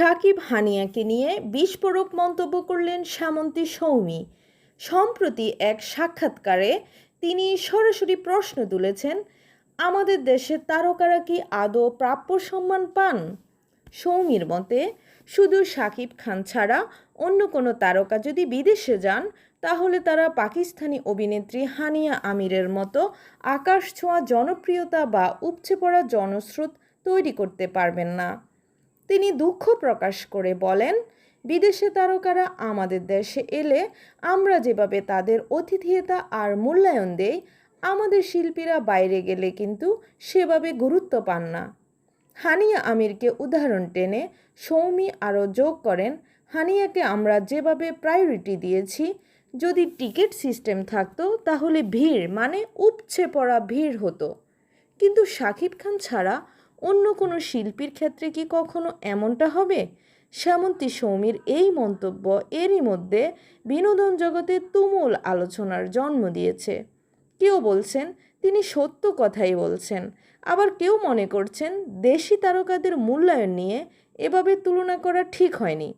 সাকিব হানিয়াকে নিয়ে বিস্ফোরক মন্তব্য করলেন সামন্তী সৌমি। সম্প্রতি এক সাক্ষাৎকারে তিনি সরাসরি প্রশ্ন তুলেছেন, আমাদের দেশের তারকারা কি আদৌ প্রাপ্য সম্মান পান? সৌমির মতে, শুধু সাকিব খান ছাড়া অন্য কোনো তারকা যদি বিদেশে যান, তাহলে তারা পাকিস্তানি অভিনেত্রী হানিয়া আমিরের মতো আকাশ ছোঁয়া জনপ্রিয়তা বা উপচে পড়া জনস্রোত তৈরি করতে পারবেন না। তিনি দুঃখ প্রকাশ করে বলেন, বিদেশে তারকারা আমাদের দেশে এলে আমরা যেভাবে তাদের অতিথিয়তা আর মূল্যায়ন দেই, আমাদের শিল্পীরা বাইরে গেলে কিন্তু সেভাবে গুরুত্ব পান না। হানিয়া আমিরকে উদাহরণ টেনে সৌমি আরও যোগ করেন, হানিয়াকে আমরা যেভাবে প্রায়োরিটি দিয়েছি, যদি টিকিট সিস্টেম থাকতো তাহলে ভিড় মানে উপচে পড়া ভিড় হতো। কিন্তু শাকিব খান ছাড়া অন্য কোনো শিল্পীর ক্ষেত্রে কি কখনো এমনটা হবে? শ্যামন্তী সৌমির এই মন্তব্য এরই মধ্যে বিনোদন জগতে তুমুল আলোচনার জন্ম দিয়েছে। কেউ বলছেন, তিনি সত্য কথাই বলছেন। আবার কেউ মনে করছেন, দেশি তারকাদের মূল্যায়ন নিয়ে এভাবে তুলনা করা ঠিক হয়নি।